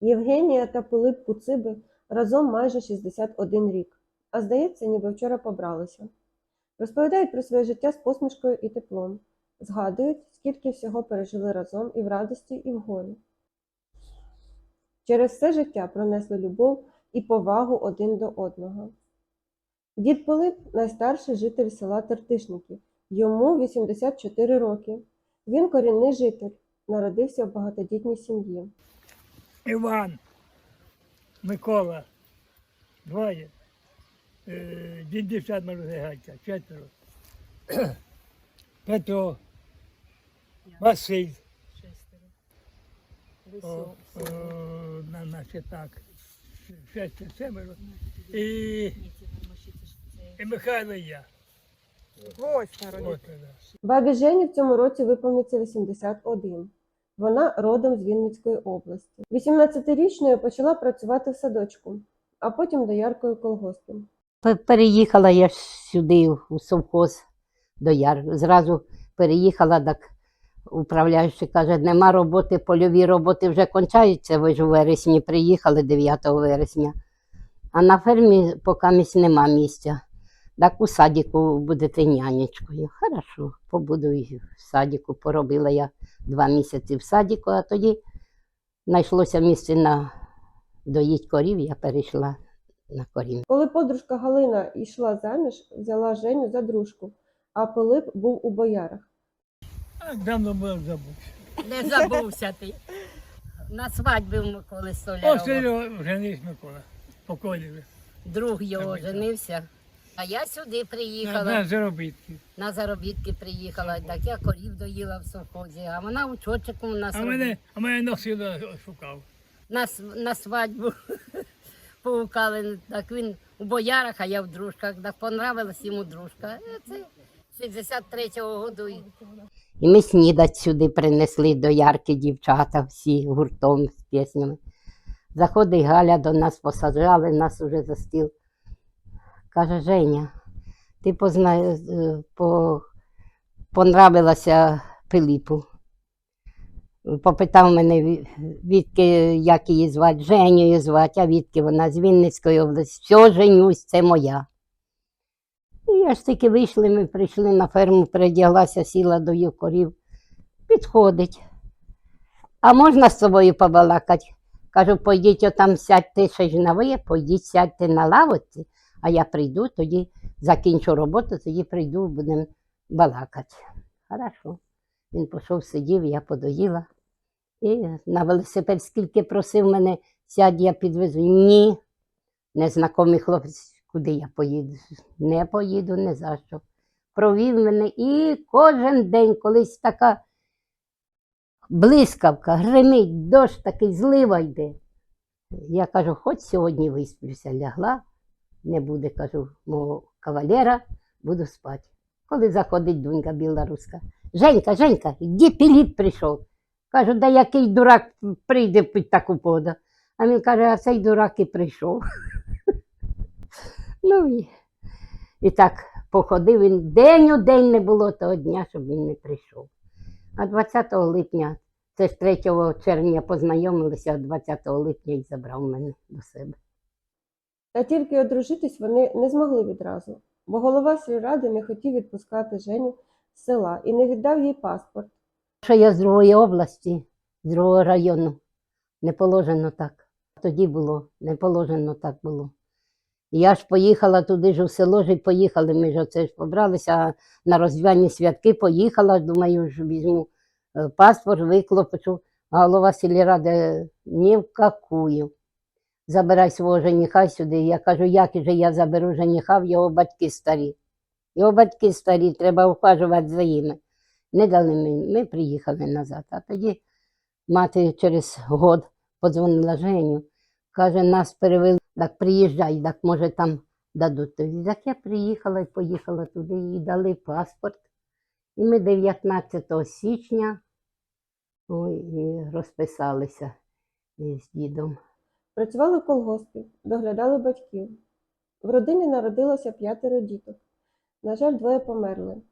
Євгенія та Пилип Куциби разом майже 61 рік, а здається, ніби вчора побралися. Розповідають про своє життя з посмішкою і теплом, згадують, скільки всього пережили разом і в радості, і в горі. Через все життя пронесли любов і повагу один до одного. Дід Пилип найстарший житель села Тертишники. Йому 84 роки. Він корінний житель, народився в багатодітній сім'ї. Іван, Микола, двоє. Е, Дід дівчат Марузигайка, четверо. Петро, Василь, о, о, на, наче так, шестеро, семеро. І, і Михайло і я. От, да. Бабі Жені в цьому році виповниться 81. Вона родом з Вінницької області. 18-річною почала працювати в садочку, а потім дояркою колгоспу. Пе- Переїхала я сюди, у совхоз до Яр. Зразу переїхала, так управляючий каже, нема роботи, польові роботи вже кончаються. Ви ж у вересні приїхали 9 вересня. А на фермі поки нема місця. Так у садіку будете нянечкою. Хорошо, побуду і в садіку. Поробила я два місяці в садіку, а тоді знайшлося місце на доїть корів, я перейшла на корів. Коли подружка Галина йшла заміж, взяла Женю за дружку, а Пилип був у боярах. А давно був забув. Не забувся ти. На свадьбі у Миколи Ось Столярова. його женився Микола. Покойний. Друг його женився. А я сюди приїхала, на заробітки. на заробітки приїхала. Так я корів доїла в совхозі, а вона у чочику у нас А мене, а мене носило, шукав. на, на свадьбу поукали. Так він у боярах, а я в дружках. Так понравилась йому дружка. Це 63-го году. І ми снідать сюди принесли до ярки дівчата, всі гуртом з піснями. Заходить Галя до нас, посаджали нас уже за стіл. Каже, Женя, ти позна... е, по... понравилася Пилипу. Попитав мене, відки, як її звати, Женю звати, а відки вона з Вінницької області. Все, женюсь, це моя. І я ж таки вийшли, ми прийшли на ферму, передяглася, сіла до її корів. Підходить. А можна з собою побалакати? Кажу, пойдіть отам сядьте ще ж на ви, пойдіть сядьте на лавочці, а я прийду, тоді закінчу роботу, тоді прийду, будемо балакати. Хорошо. Він пішов, сидів, я подоїла. І на велосипед скільки просив мене, сядь, я підвезу. Ні. Незнакомий хлопець, куди я поїду? Не поїду, не за що. Провів мене і кожен день колись така блискавка, гримить, дощ такий, злива йде. Я кажу, хоч сьогодні висплюся, лягла, не буде, кажу, мого кавалера, буду спати. Коли заходить донька білоруська, Женька, Женька, де Піліп прийшов? Кажу, да який дурак прийде під таку погоду. А він каже, а цей дурак і прийшов. ну і, і так походив він день у день не було того дня, щоб він не прийшов. А 20 липня, це ж 3 червня познайомилися, а 20 липня і забрав мене до себе. Та тільки одружитись вони не змогли відразу, бо голова сільради не хотів відпускати Женю з села і не віддав їй паспорт. Що я з другої області, з другого району. Не положено так. Тоді було, не положено так було. Я ж поїхала туди ж у село ж поїхали. Ми ж оце ж побралися на розв'яні святки, поїхала, думаю, ж візьму е, паспорт, виклопочу. Голова сільради ні в какую. Забирай свого жениха сюди. Я кажу, як же я заберу жениха, в його батьки старі. Його батьки старі, треба ухажувати за ними. Не дали мені, ми приїхали назад. А тоді мати через год подзвонила Женю, каже, нас перевели, так приїжджай, так може там дадуть. Так я приїхала і поїхала туди, їй дали паспорт. І ми 19 січня ой, і розписалися з дідом. Працювали в колгоспі, доглядали батьків. В родині народилося п'ятеро діток. На жаль, двоє померли.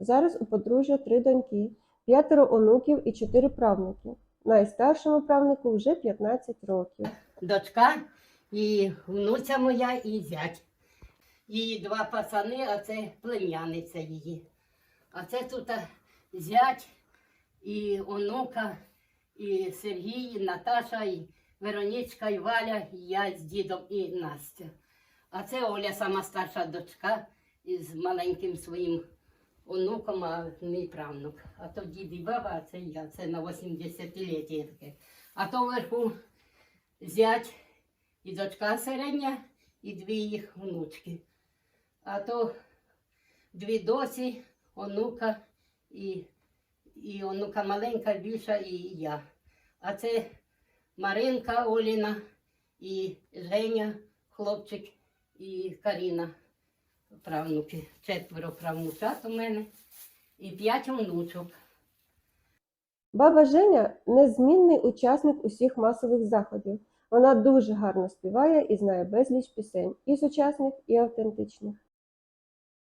Зараз у подружжя три доньки, п'ятеро онуків і чотири правнуки. найстаршому правнику вже 15 років. Дочка і внуця моя, і зять. Її два пацани, а це плем'яниця її. А це тут зять і онука, і Сергій, і Наташа, і Веронічка, і Валя, і я з дідом і Настя. А це Оля, сама старша дочка із маленьким своїм онуком, а мій правнук. А то дід і баба, а це я, це на 80-ліття таке. А то вверху зять і дочка середня, і дві їх внучки. А то дві досі, онука і, і онука маленька, більша, і я. А це Маринка Оліна, і Женя, хлопчик, і Каріна, правнуки. Четверо правнучат у мене і п'ять внучок. Баба Женя незмінний учасник усіх масових заходів. Вона дуже гарно співає і знає безліч пісень, і сучасних, і автентичних.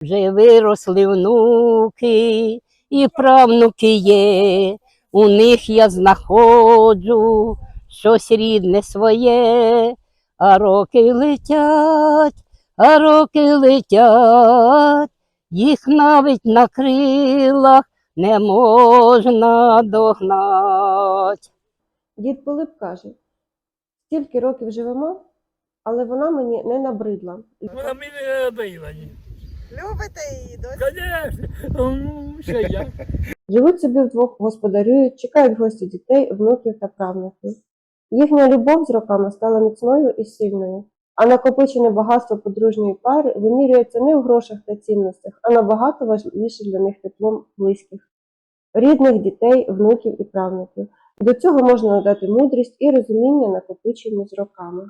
Вже виросли внуки і правнуки є, у них я знаходжу щось рідне своє, а роки летять, а роки летять, їх навіть на крилах не можна догнать. Дід Пилип каже: стільки років живемо, але вона мені не набридла. Вона мені не набила. ні. Любите її досі? Конечно. Ну. Живуть собі вдвох, господарюють, чекають гості дітей, внуків та правнуків. Їхня любов з роками стала міцною і сильною, а накопичене багатство подружньої пари вимірюється не в грошах та цінностях, а набагато важливіше для них теплом близьких, рідних дітей, внуків і правнуків. До цього можна додати мудрість і розуміння, накопичені з роками.